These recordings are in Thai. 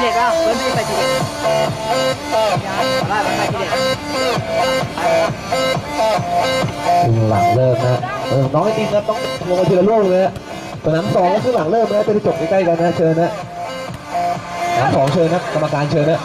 เด็ดป่ะเพื่อนไปทีเด็ดยาไปทีเด็ดหลังเลิกนะเออน้องไอติมนะต้องลงมาทีละลูกเลยตอนนั้นสองก็คือหลังเลิกนะจะไนจบใกล้ๆกันนะเชิญนะสามสองเชิญนะกรรมการเชิญนะ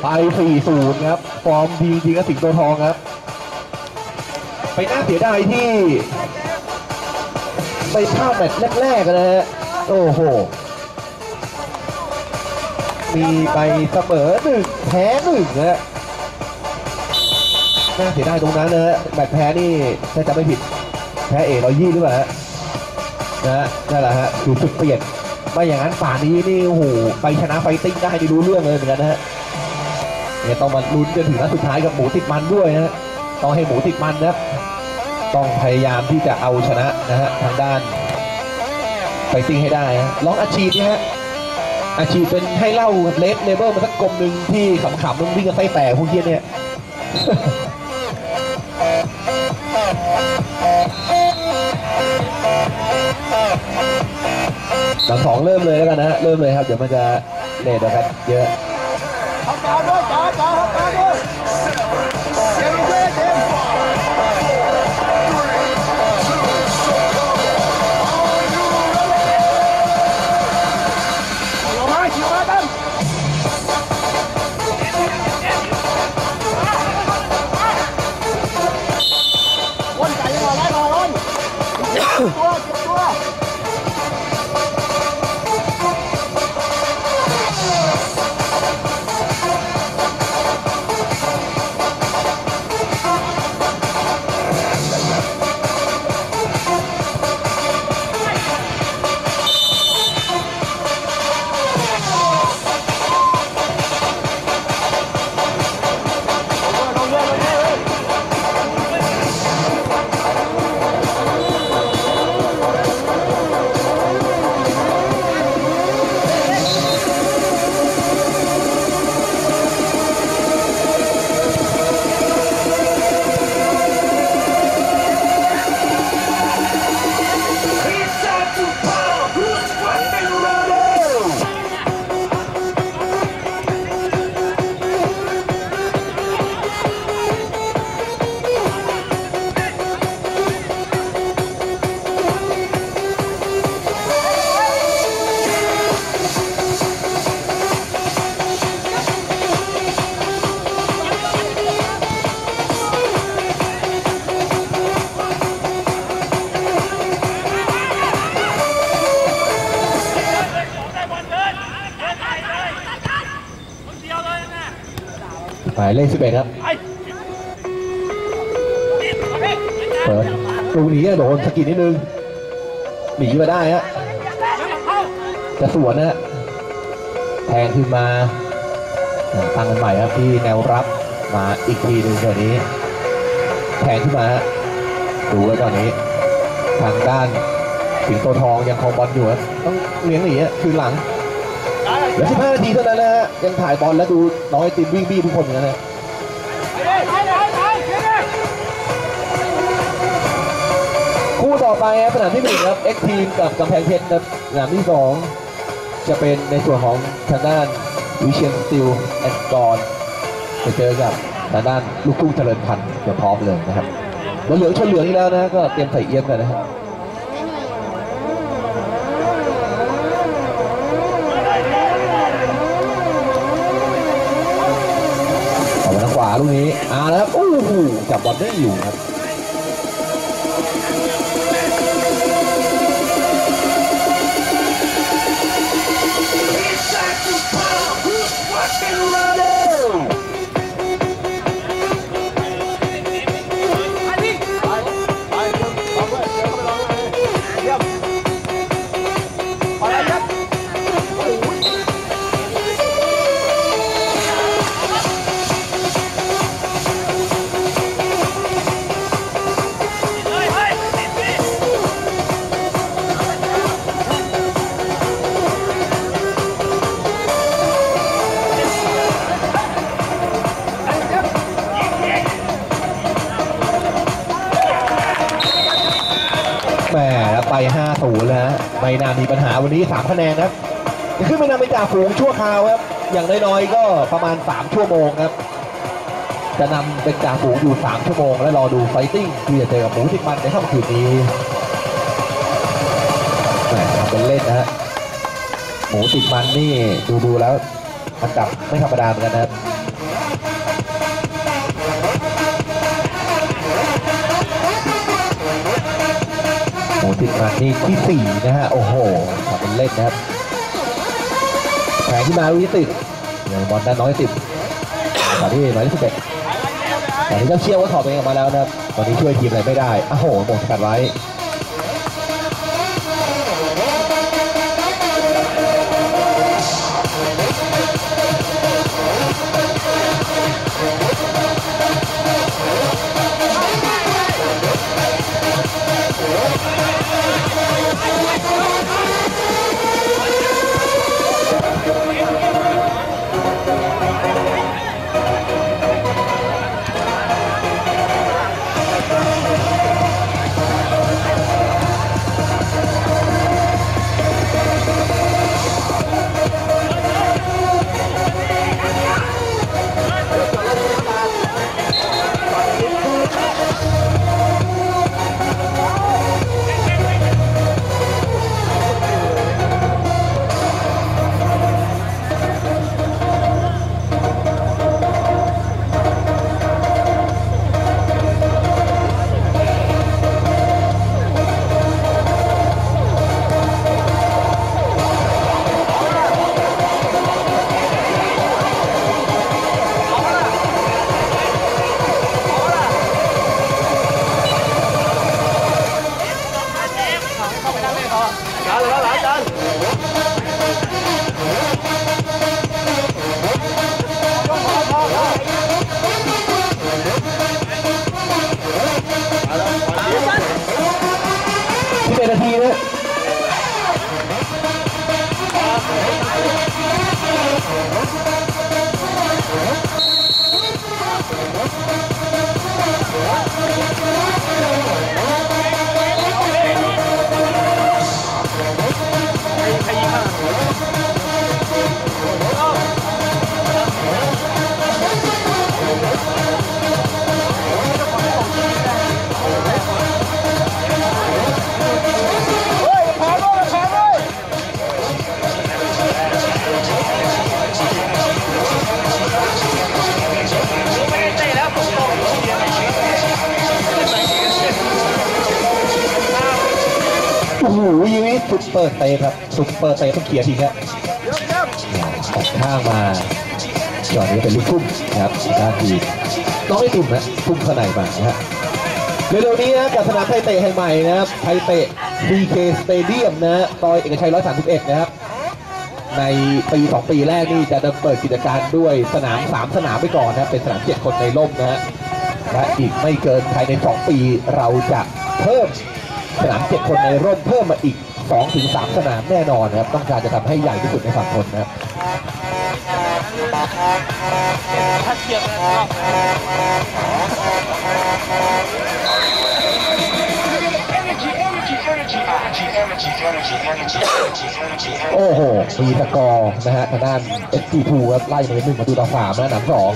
ไป4-0ครับ ฟอร์มดีจริงกับสิงโตทองครับ ไปน่าเสียดายที่ไปพลาดแมตช์แรกๆนะฮะ โอ้โห มีไปเสมอหนึ่งแพ้หนึ่งนะฮะน่าเสียดายตรงนั้นนะฮะแมตช์แพ้นี่ถ้าจะไม่ผิด แพ้เอกร้อยยี่หรือเปล่าฮะนะฮะนั่นแหละฮะคือจุดเปลี่ยนไม่อย่างนั้นป่านนี้นี่โอ้โหไปชนะไฟติ้งได้นี่รู้เรื่องเลยเหมือนกันนะฮะ เนี่ยต้องมาลุ้นจนถึงนัดสุดท้ายกับหมูติดมันด้วยนะฮะต้องให้หมูติดมันนะต้องพยายามที่จะเอาชนะนะฮะทางด้านไฟติ้งให้ได้ฮะลองอาชีพนี่ฮะอาชีพเป็นให้เล่าเลฟเลเวอร์มาสักกลมหนึ่งที่ขำๆมันวิ่งกับไส้แตกพวกเฮียเนี่ยหลังสองเริ่มเลยแล้วกันนะฮะเริ่มเลยครับ เดี๋ยวมันจะเลทนะครับเยอะ งายเลขสิบเอ็ดครับ เปิดลูกนี้โดนสะกิดนิดนึง หนีมาได้ฮะ จะสวนนะฮะ แทงขึ้นมา ตั้งใหม่ครับที่แนวรับมาอีกทีหนึ่งเดี๋ยวนี้ แทงขึ้นมาฮะ ดูไว้ตอนนี้ ทางด้านสิงโตทองยังคองบอลอยู่ครับต้องเลี้ยงหนีฮะคืนหลังเหลือ15นาทีเท่านั้นนะฮะ ยังถ่ายบอลแล้วดูน้องไอติมวิ่งบี้ทุกคนเหมือนกันนะคู่ต่อไปครับสนามที่หนึ่งครับ X Team กับกำแพงเพชรครับสนามที่สองจะเป็นในส่วนของทางด้านวิเชียนสติลแอนกอนจะเจอกับทางด้านลูกทุ่งเจริญพันธ์เดี๋ยวพร้อมเลยนะครับแล้วเหลืองชนเหลืองอีกแล้วนะก็เตรียมใส่เอี้ยมกันนะครับ ลูกนี้อ่าแล้วโอ้โหจับบอลได้อยู่ครับ ไป5-0แล้วฮะไม่น่ามีปัญหาวันนี้3คะแนนนะครับขึ้นไปนำไปจากฝูงชั่วคราวครับ อย่างน้อยๆก็ประมาณ 3 ชั่วโมงครับ จะนำเป็นจ่าฝูงอยู่ 3 ชั่วโมง และรอดูไฟติ้งที่จะเจอกับหมูติดมันในค่ำคืนนี้แหมเป็นเล่นนะฮะหมูติดมันนี่ดูดูๆแล้วอันดับไม่ธรรมดาเหมือนกันนะครับ ติดมานี่ที่สี่นะฮะ โอ้โหทำเป็นเล่นนะครับแผงที่มาลูกนี้ติดอย่างบอลด้านน้อยติดตอนที่หมายเลขสิบเอ็ดตอนนี้เจ้าเชี่ยวก็ถอดเองออกมาแล้วนะครับ ตอนนี้ช่วยทีมอะไรไม่ได้อ้าวโหหมงสกัดไว้ เปอร์เตะครับซุปเปอร์เตะต้องเขี่ยร์ทีครับตัดข้างมาจอดนี้เป็นลูกทุ่มนะครับด้านทีน้องไอตุ่มนะทุ่มข้าในมานะฮะเร็วๆนี้นะกับสนามไทยเตะแห่งใหม่นะครับไทยเตะ BK Stadium นะซอยเอกชัย 131 นะครับ ในปี 2 ปีแรกนี่จะดำเปิดกิจการด้วยสนาม 3 สนามไปก่อนนะเป็นสนาม 7 คนในร่มนะฮะและอีกไม่เกินภายใน 2 ปีเราจะเพิ่มสนาม 7 คนในร่มเพิ่มมาอีก 2-3สนามแน่นอนนะครับ ต้องการจะทำให้ใหญ่ที่สุดในฝั่งทนนะครับโอ้โหมีสกอร์นะฮะทางด้าน SG2 ครับไล่มาเป็นหนึ่งประตูต่อสามนะหนังสอง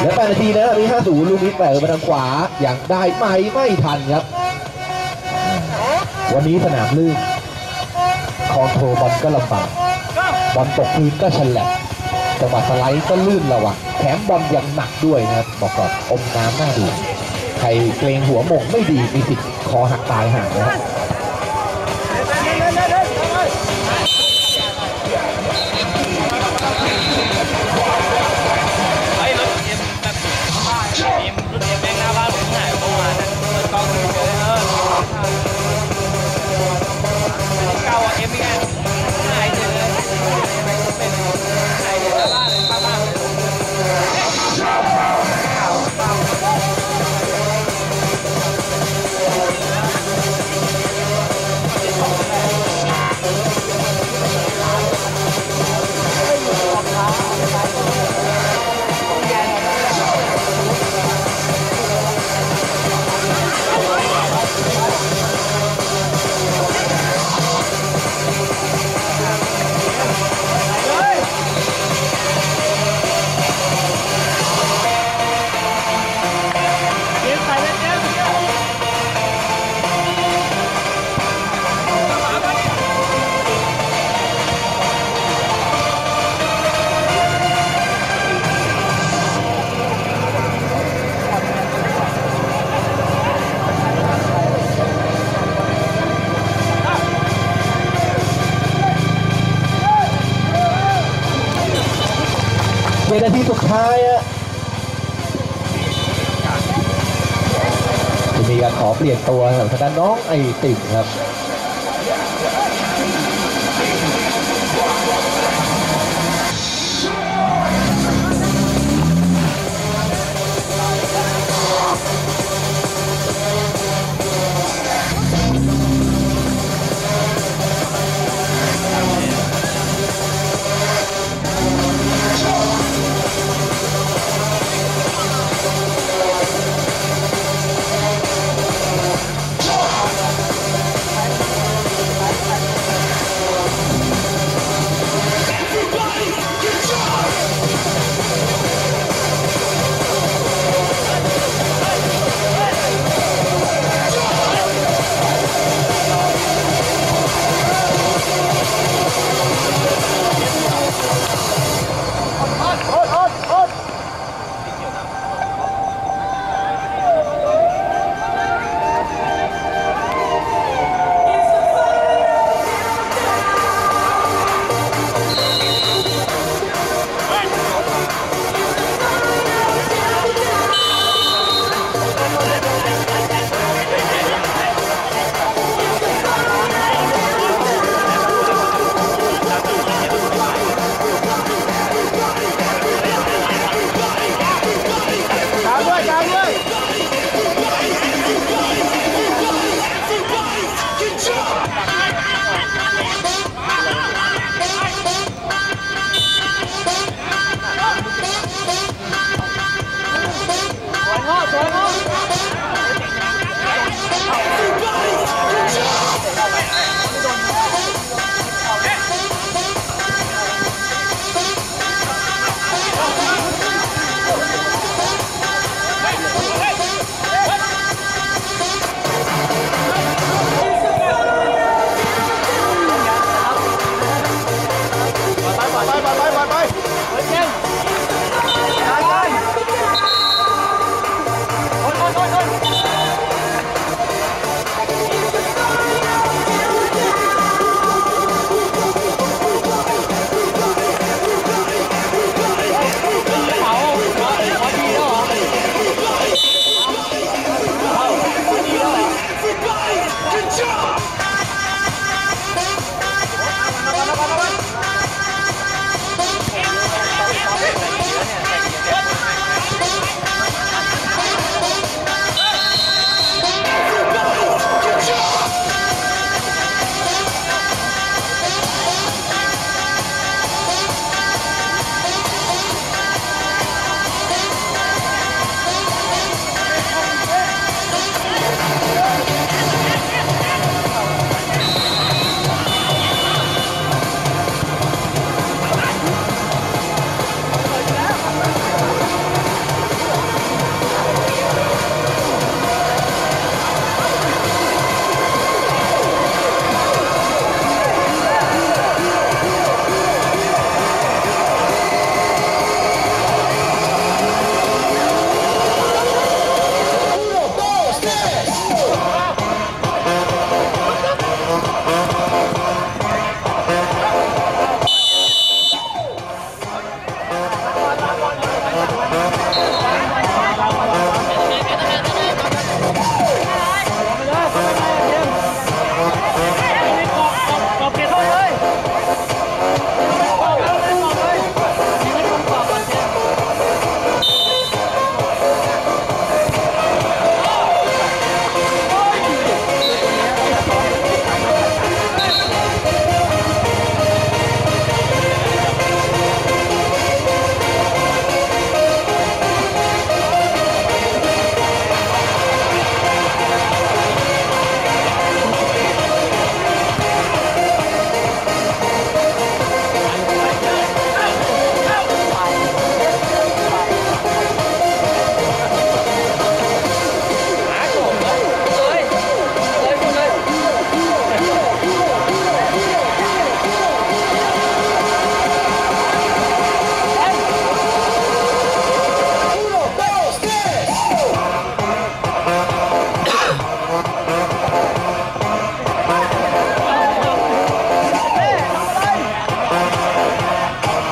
เหลือ8นาทีนะมี50 ลูกนี้แปะมาทางขวา อย่างได้ไหมไม่ทันครับ วันนี้สนามลื่นคอนโทรบอลก็ลำบากบอลตกพื้นก็ฉลับจังหวะสไลด์ก็ลื่นระวังแถมบอลยังหนักด้วยนะครับบอกก่อนอมน้ำหน้าดู ใครเกรงหัวหมงไม่ดีมีสิทธิ์คอหักตายห่างนะครับ วนาทีสุดท้ายอะจะมีการขอเปลี่ยนตัวครับทางด้านน้องไอติ่งครับ